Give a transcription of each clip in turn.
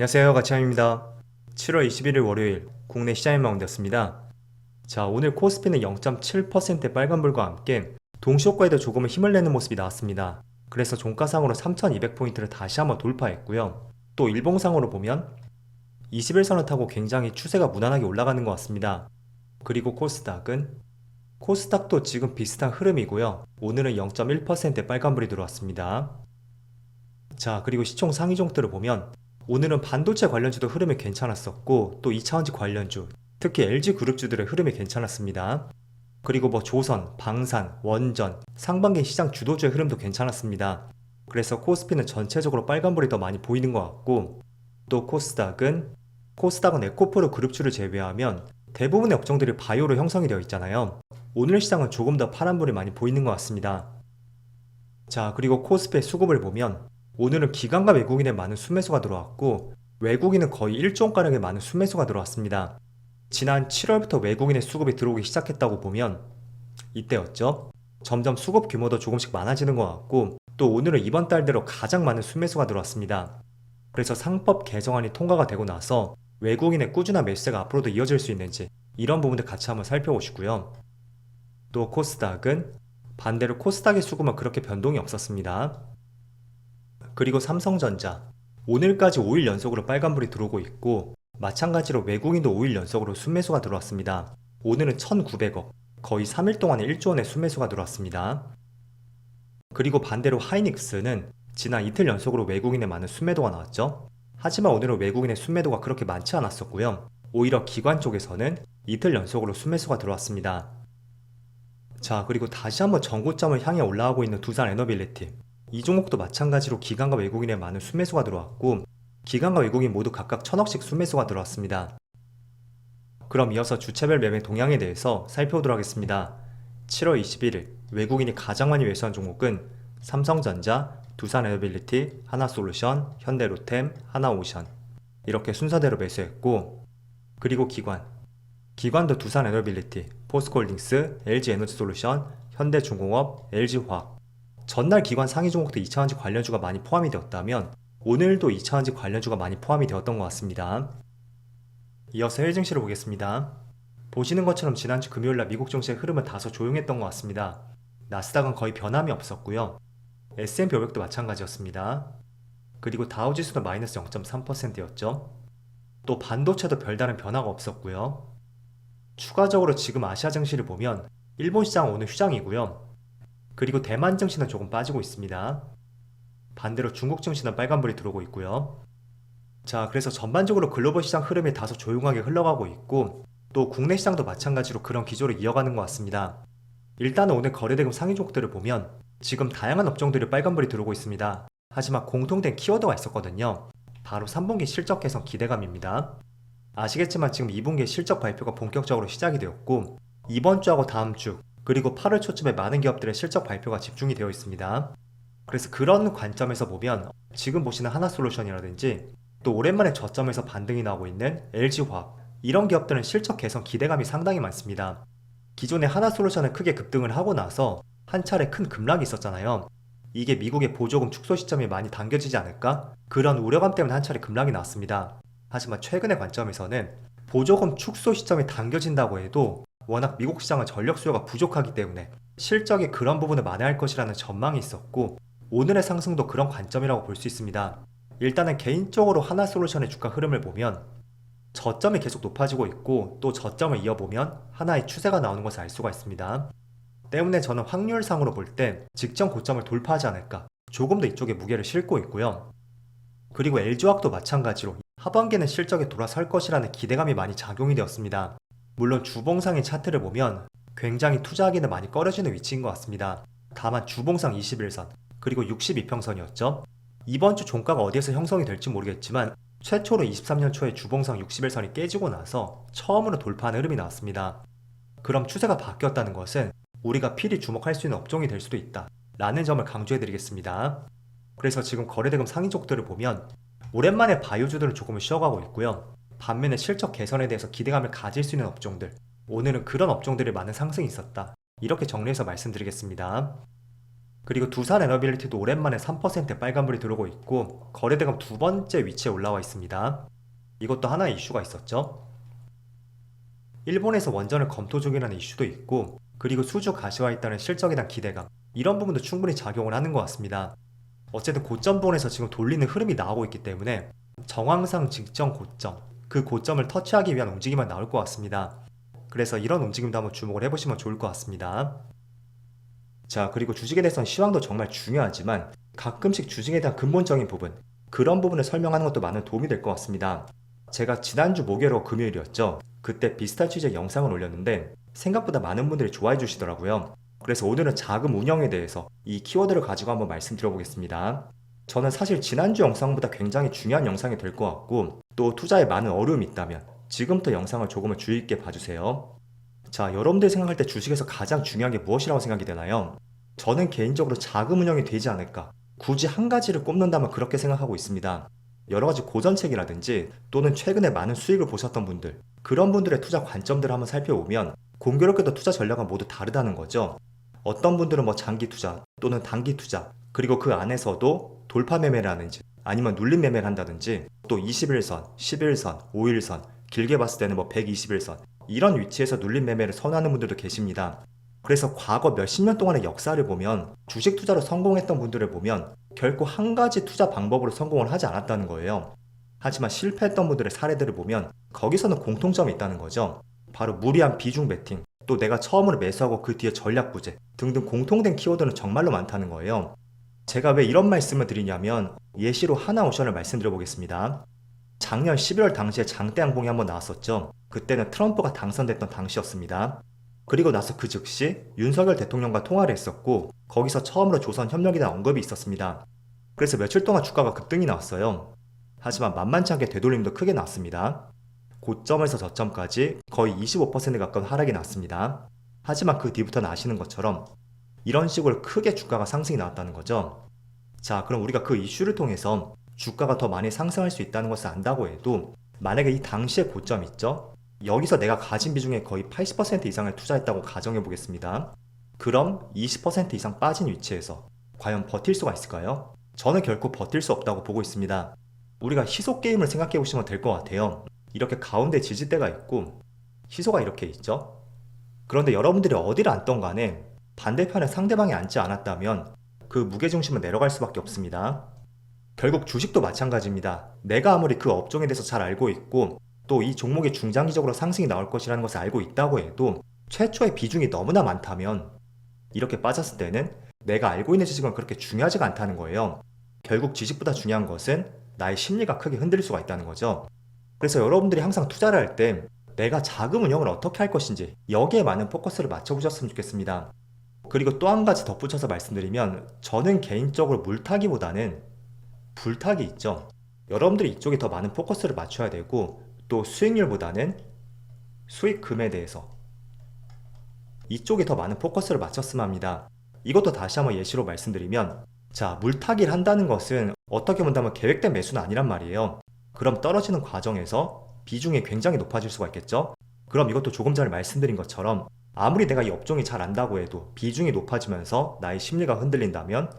안녕하세요 가치함입니다. 7월 21일 월요일 국내 시장의 마운드였습니다. 자 오늘 코스피는 0.7%의 빨간불과 함께 동시효과에도 조금은 힘을 내는 모습이 나왔습니다. 그래서 종가상으로 3200포인트를 다시 한번 돌파했고요. 또 일봉상으로 보면 21선을 타고 굉장히 추세가 무난하게 올라가는 것 같습니다. 그리고 코스닥은 코스닥도 지금 비슷한 흐름이고요. 오늘은 0.1%의 빨간불이 들어왔습니다. 자 그리고 시총 상위 종들을 보면 오늘은 반도체 관련주도 흐름이 괜찮았었고 또 2차원지 관련주 특히 LG그룹주들의 흐름이 괜찮았습니다. 그리고 뭐 조선, 방산, 원전, 상반기 시장 주도주의 흐름도 괜찮았습니다. 그래서 코스피는 전체적으로 빨간불이 더 많이 보이는 것 같고 또 코스닥은 코스닥은 에코프로 그룹주를 제외하면 대부분의 업종들이 바이오로 형성이 되어 있잖아요. 오늘 시장은 조금 더 파란불이 많이 보이는 것 같습니다. 자 그리고 코스피의 수급을 보면 오늘은 기관과 외국인의 많은 수매수가 들어왔고 외국인은 거의 1조원가량의 많은 수매수가 들어왔습니다. 지난 7월부터 외국인의 수급이 들어오기 시작했다고 보면 이때였죠. 점점 수급 규모도 조금씩 많아지는 것 같고 또 오늘은 이번 달 들어 가장 많은 수매수가 들어왔습니다. 그래서 상법 개정안이 통과가 되고 나서 외국인의 꾸준한 매수세가 앞으로도 이어질 수 있는지 이런 부분들 같이 한번 살펴보시고요. 또 코스닥은 반대로 코스닥의 수급은 그렇게 변동이 없었습니다. 그리고 삼성전자 오늘까지 5일 연속으로 빨간불이 들어오고 있고 마찬가지로 외국인도 5일 연속으로 순매수가 들어왔습니다. 오늘은 1900억 거의 3일 동안에 1조 원의 순매수가 들어왔습니다. 그리고 반대로 하이닉스는 지난 이틀 연속으로 외국인의 많은 순매도가 나왔죠. 하지만 오늘은 외국인의 순매도가 그렇게 많지 않았었고요. 오히려 기관 쪽에서는 이틀 연속으로 순매수가 들어왔습니다. 자 그리고 다시 한번 전고점을 향해 올라가고 있는 두산 에너빌리티 이 종목도 마찬가지로 기관과 외국인의 많은 순매수가 들어왔고 기관과 외국인 모두 각각 천억씩 순매수가 들어왔습니다. 그럼 이어서 주체별 매매 동향에 대해서 살펴보도록 하겠습니다. 7월 21일 외국인이 가장 많이 매수한 종목은 삼성전자, 두산에너빌리티, 하나솔루션, 현대로템, 하나오션 이렇게 순서대로 매수했고 그리고 기관 기관도 두산에너빌리티, 포스코홀딩스, LG에너지솔루션, 현대중공업, LG화학 전날 기관 상위 종목도 2차원지 관련주가 많이 포함이 되었다면 오늘도 2차원지 관련주가 많이 포함이 되었던 것 같습니다. 이어서 해외 증시를 보겠습니다. 보시는 것처럼 지난주 금요일날 미국 증시의 흐름은 다소 조용했던 것 같습니다. 나스닥은 거의 변함이 없었고요. S&P 500도 마찬가지였습니다. 그리고 다우지수도 마이너스 0.3%였죠. 또 반도체도 별다른 변화가 없었고요. 추가적으로 지금 아시아 증시를 보면 일본 시장은 오늘 휴장이고요. 그리고 대만 증시는 조금 빠지고 있습니다. 반대로 중국 증시는 빨간불이 들어오고 있고요. 자, 그래서 전반적으로 글로벌 시장 흐름이 다소 조용하게 흘러가고 있고 또 국내 시장도 마찬가지로 그런 기조를 이어가는 것 같습니다. 일단은 오늘 거래대금 상위 종목들을 보면 지금 다양한 업종들이 빨간불이 들어오고 있습니다. 하지만 공통된 키워드가 있었거든요. 바로 3분기 실적 개선 기대감입니다. 아시겠지만 지금 2분기 실적 발표가 본격적으로 시작이 되었고 이번 주하고 다음 주 그리고 8월 초쯤에 많은 기업들의 실적 발표가 집중이 되어 있습니다. 그래서 그런 관점에서 보면 지금 보시는 하나솔루션이라든지 또 오랜만에 저점에서 반등이 나오고 있는 LG화학 이런 기업들은 실적 개선 기대감이 상당히 많습니다. 기존의 하나솔루션은 크게 급등을 하고 나서 한 차례 큰 급락이 있었잖아요. 이게 미국의 보조금 축소 시점이 많이 당겨지지 않을까? 그런 우려감 때문에 한 차례 급락이 나왔습니다. 하지만 최근의 관점에서는 보조금 축소 시점이 당겨진다고 해도 워낙 미국 시장은 전력 수요가 부족하기 때문에 실적이 그런 부분을 만회할 것이라는 전망이 있었고 오늘의 상승도 그런 관점이라고 볼 수 있습니다. 일단은 개인적으로 하나 솔루션의 주가 흐름을 보면 저점이 계속 높아지고 있고 또 저점을 이어보면 하나의 추세가 나오는 것을 알 수가 있습니다. 때문에 저는 확률상으로 볼 때 직전 고점을 돌파하지 않을까 조금 더 이쪽에 무게를 싣고 있고요. 그리고 LG화학도 마찬가지로 하반기는 실적에 돌아설 것이라는 기대감이 많이 작용이 되었습니다. 물론 주봉상의 차트를 보면 굉장히 투자하기는 많이 꺼려지는 위치인 것 같습니다. 다만 주봉상 21선 그리고 62평선이었죠. 이번 주 종가가 어디에서 형성이 될지 모르겠지만 최초로 23년 초에 주봉상 61선이 깨지고 나서 처음으로 돌파하는 흐름이 나왔습니다. 그럼 추세가 바뀌었다는 것은 우리가 필히 주목할 수 있는 업종이 될 수도 있다. 라는 점을 강조해 드리겠습니다. 그래서 지금 거래대금 상위족들을 보면 오랜만에 바이오주들은 조금 쉬어가고 있고요. 반면에 실적 개선에 대해서 기대감을 가질 수 있는 업종들 오늘은 그런 업종들이 많은 상승이 있었다. 이렇게 정리해서 말씀드리겠습니다. 그리고 두산 에너빌리티도 오랜만에 3% 빨간불이 들어오고 있고 거래대금 두 번째 위치에 올라와 있습니다. 이것도 하나의 이슈가 있었죠. 일본에서 원전을 검토 중이라는 이슈도 있고 그리고 수주 가시화에 따른 실적에 대한 기대감 이런 부분도 충분히 작용을 하는 것 같습니다. 어쨌든 고점 부분에서 지금 돌리는 흐름이 나오고 있기 때문에 정황상 직전 고점 그 고점을 터치하기 위한 움직임만 나올 것 같습니다. 그래서 이런 움직임도 한번 주목을 해보시면 좋을 것 같습니다. 자, 그리고 주식에 대해서는 시황도 정말 중요하지만 가끔씩 주식에 대한 근본적인 부분, 그런 부분을 설명하는 것도 많은 도움이 될 것 같습니다. 제가 지난주 목요일하고 금요일이었죠. 그때 비슷한 취지의 영상을 올렸는데 생각보다 많은 분들이 좋아해 주시더라고요. 그래서 오늘은 자금 운영에 대해서 이 키워드를 가지고 한번 말씀드려 보겠습니다. 저는 사실 지난주 영상보다 굉장히 중요한 영상이 될 것 같고 또 투자에 많은 어려움이 있다면 지금부터 영상을 조금은 주의 있게 봐주세요. 자, 여러분들이 생각할 때 주식에서 가장 중요한 게 무엇이라고 생각이 되나요? 저는 개인적으로 자금 운영이 되지 않을까. 굳이 한 가지를 꼽는다면 그렇게 생각하고 있습니다. 여러 가지 고전책이라든지 또는 최근에 많은 수익을 보셨던 분들, 그런 분들의 투자 관점들을 한번 살펴보면 공교롭게도 투자 전략은 모두 다르다는 거죠. 어떤 분들은 뭐 장기 투자 또는 단기 투자, 그리고 그 안에서도 돌파 매매를 하는지 아니면 눌림 매매를 한다든지 또 21선, 11선, 5일선, 길게 봤을 때는 뭐 121선 이런 위치에서 눌림 매매를 선호하는 분들도 계십니다. 그래서 과거 몇십 년 동안의 역사를 보면 주식 투자로 성공했던 분들을 보면 결코 한 가지 투자 방법으로 성공을 하지 않았다는 거예요. 하지만 실패했던 분들의 사례들을 보면 거기서는 공통점이 있다는 거죠. 바로 무리한 비중 베팅, 또 내가 처음으로 매수하고 그 뒤에 전략 부재 등등 공통된 키워드는 정말로 많다는 거예요. 제가 왜 이런 말씀을 드리냐면 예시로 하나 오션을 말씀드려 보겠습니다. 작년 11월 당시에 장대 항공이 한번 나왔었죠. 그때는 트럼프가 당선됐던 당시였습니다. 그리고 나서 그 즉시 윤석열 대통령과 통화를 했었고 거기서 처음으로 조선 대한 언급이 있었습니다. 그래서 며칠 동안 주가가 급등이 나왔어요. 하지만 만만치 않게 되돌림도 크게 났습니다. 고점에서 저점까지 거의 25% 가까운 하락이 났습니다. 하지만 그 뒤부터는 아시는 것처럼 이런 식으로 크게 주가가 상승이 나왔다는 거죠. 자, 그럼 우리가 그 이슈를 통해서 주가가 더 많이 상승할 수 있다는 것을 안다고 해도 만약에 이 당시의 고점 있죠? 여기서 내가 가진 비중의 거의 80% 이상을 투자했다고 가정해 보겠습니다. 그럼 20% 이상 빠진 위치에서 과연 버틸 수가 있을까요? 저는 결코 버틸 수 없다고 보고 있습니다. 우리가 희소 게임을 생각해 보시면 될 것 같아요. 이렇게 가운데 지지대가 있고 희소가 이렇게 있죠. 그런데 여러분들이 어디를 앉던 간에 반대편에 상대방이 앉지 않았다면 그 무게중심은 내려갈 수밖에 없습니다. 결국 주식도 마찬가지입니다. 내가 아무리 그 업종에 대해서 잘 알고 있고 또 이 종목이 중장기적으로 상승이 나올 것이라는 것을 알고 있다고 해도 최초의 비중이 너무나 많다면 이렇게 빠졌을 때는 내가 알고 있는 지식은 그렇게 중요하지가 않다는 거예요. 결국 지식보다 중요한 것은 나의 심리가 크게 흔들릴 수가 있다는 거죠. 그래서 여러분들이 항상 투자를 할 때 내가 자금 운영을 어떻게 할 것인지 여기에 많은 포커스를 맞춰보셨으면 좋겠습니다. 그리고 또 한 가지 덧붙여서 말씀드리면 저는 개인적으로 물타기보다는 불타기 있죠. 여러분들이 이쪽에 더 많은 포커스를 맞춰야 되고 또 수익률보다는 수익금에 대해서 이쪽에 더 많은 포커스를 맞췄으면 합니다. 이것도 다시 한번 예시로 말씀드리면 자, 물타기를 한다는 것은 어떻게 본다면 계획된 매수는 아니란 말이에요. 그럼 떨어지는 과정에서 비중이 굉장히 높아질 수가 있겠죠? 그럼 이것도 조금 전에 말씀드린 것처럼 아무리 내가 이 업종이 잘 안다고 해도 비중이 높아지면서 나의 심리가 흔들린다면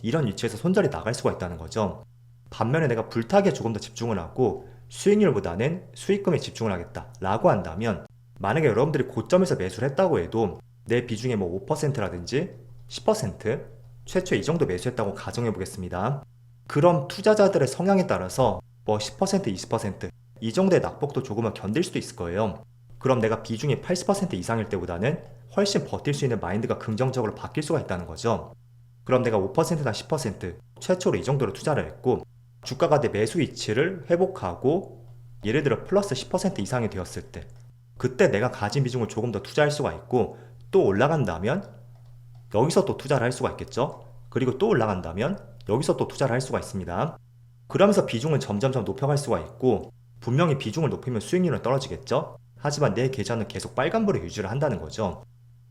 이런 위치에서 손절이 나갈 수가 있다는 거죠. 반면에 내가 불타기에 조금 더 집중을 하고 수익률보다는 수익금에 집중을 하겠다 라고 한다면 만약에 여러분들이 고점에서 매수를 했다고 해도 내 비중의 뭐 5%라든지 10% 최초 이 정도 매수했다고 가정해 보겠습니다. 그럼 투자자들의 성향에 따라서 뭐 10%, 20%이 정도의 낙폭도 조금은 견딜 수도 있을 거예요. 그럼 내가 비중이 80% 이상일 때보다는 훨씬 버틸 수 있는 마인드가 긍정적으로 바뀔 수가 있다는 거죠. 그럼 내가 5%나 10% 최초로 이 정도로 투자를 했고 주가가 내 매수 위치를 회복하고 예를 들어 플러스 10% 이상이 되었을 때 그때 내가 가진 비중을 조금 더 투자할 수가 있고 또 올라간다면 여기서 또 투자를 할 수가 있겠죠. 그리고 또 올라간다면 여기서 또 투자를 할 수가 있습니다. 그러면서 비중을 점점점 높여갈 수가 있고 분명히 비중을 높이면 수익률은 떨어지겠죠. 하지만 내 계좌는 계속 빨간불을 유지를 한다는 거죠.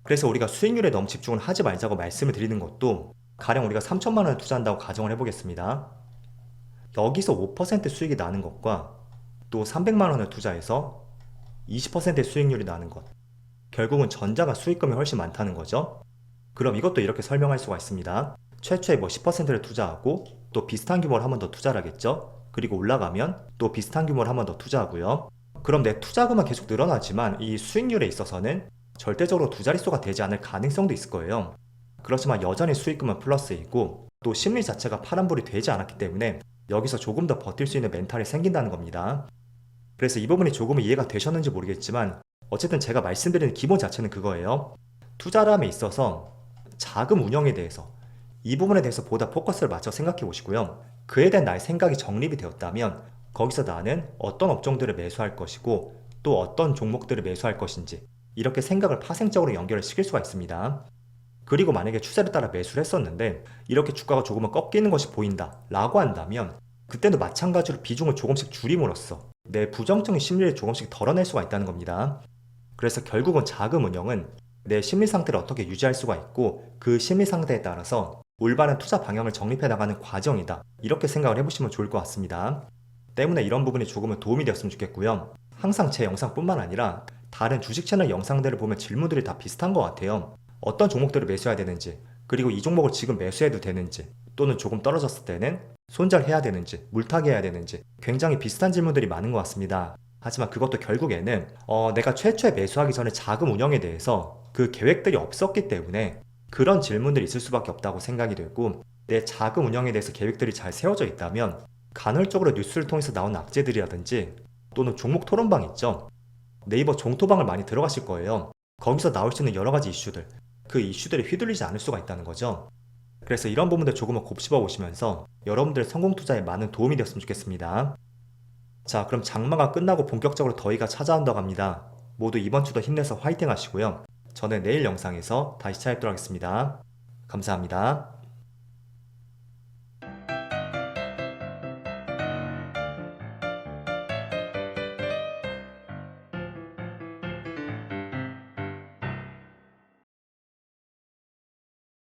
그래서 우리가 수익률에 너무 집중을 하지 말자고 말씀을 드리는 것도 가령 우리가 3천만 원을 투자한다고 가정을 해보겠습니다. 여기서 5% 수익이 나는 것과 또 300만 원을 투자해서 20%의 수익률이 나는 것. 결국은 전자가 수익금이 훨씬 많다는 거죠. 그럼 이것도 이렇게 설명할 수가 있습니다. 최초에 뭐 10%를 투자하고 또 비슷한 규모를 한 번 더 투자를 하겠죠. 그리고 올라가면 또 비슷한 규모를 한 번 더 투자하고요. 그럼 내 투자금은 계속 늘어나지만 이 수익률에 있어서는 절대적으로 두 자릿수가 되지 않을 가능성도 있을 거예요. 그렇지만 여전히 수익금은 플러스이고 또 심리 자체가 파란불이 되지 않았기 때문에 여기서 조금 더 버틸 수 있는 멘탈이 생긴다는 겁니다. 그래서 이 부분이 조금은 이해가 되셨는지 모르겠지만 어쨌든 제가 말씀드리는 기본 자체는 그거예요. 투자람에 있어서 자금 운영에 대해서 이 부분에 대해서 보다 포커스를 맞춰 생각해 보시고요. 그에 대한 나의 생각이 정립이 되었다면 거기서 나는 어떤 업종들을 매수할 것이고 또 어떤 종목들을 매수할 것인지 이렇게 생각을 파생적으로 연결을 시킬 수가 있습니다. 그리고 만약에 추세를 따라 매수를 했었는데 이렇게 주가가 조금은 꺾이는 것이 보인다 라고 한다면 그때도 마찬가지로 비중을 조금씩 줄임으로써 내 부정적인 심리를 조금씩 덜어낼 수가 있다는 겁니다. 그래서 결국은 자금 운영은 내 심리 상태를 어떻게 유지할 수가 있고 그 심리 상태에 따라서 올바른 투자 방향을 정립해 나가는 과정이다. 이렇게 생각을 해보시면 좋을 것 같습니다. 때문에 이런 부분이 조금은 도움이 되었으면 좋겠고요. 항상 제 영상뿐만 아니라 다른 주식 채널 영상들을 보면 질문들이 다 비슷한 것 같아요. 어떤 종목들을 매수해야 되는지, 그리고 이 종목을 지금 매수해도 되는지, 또는 조금 떨어졌을 때는 손절해야 되는지, 물타기해야 되는지 굉장히 비슷한 질문들이 많은 것 같습니다. 하지만 그것도 결국에는 어, 내가 최초에 매수하기 전에 자금 운영에 대해서 그 계획들이 없었기 때문에 그런 질문들이 있을 수밖에 없다고 생각이 되고 내 자금 운영에 대해서 계획들이 잘 세워져 있다면 간헐적으로 뉴스를 통해서 나온 악재들이라든지 또는 종목 토론방 있죠. 네이버 종토방을 많이 들어가실 거예요. 거기서 나올 수 있는 여러 가지 이슈들, 그 이슈들이 휘둘리지 않을 수가 있다는 거죠. 그래서 이런 부분들 조금은 곱씹어 보시면서 여러분들의 성공 투자에 많은 도움이 되었으면 좋겠습니다. 자, 그럼 장마가 끝나고 본격적으로 더위가 찾아온다고 합니다. 모두 이번 주도 힘내서 화이팅 하시고요. 저는 내일 영상에서 다시 찾아뵙도록 하겠습니다. 감사합니다.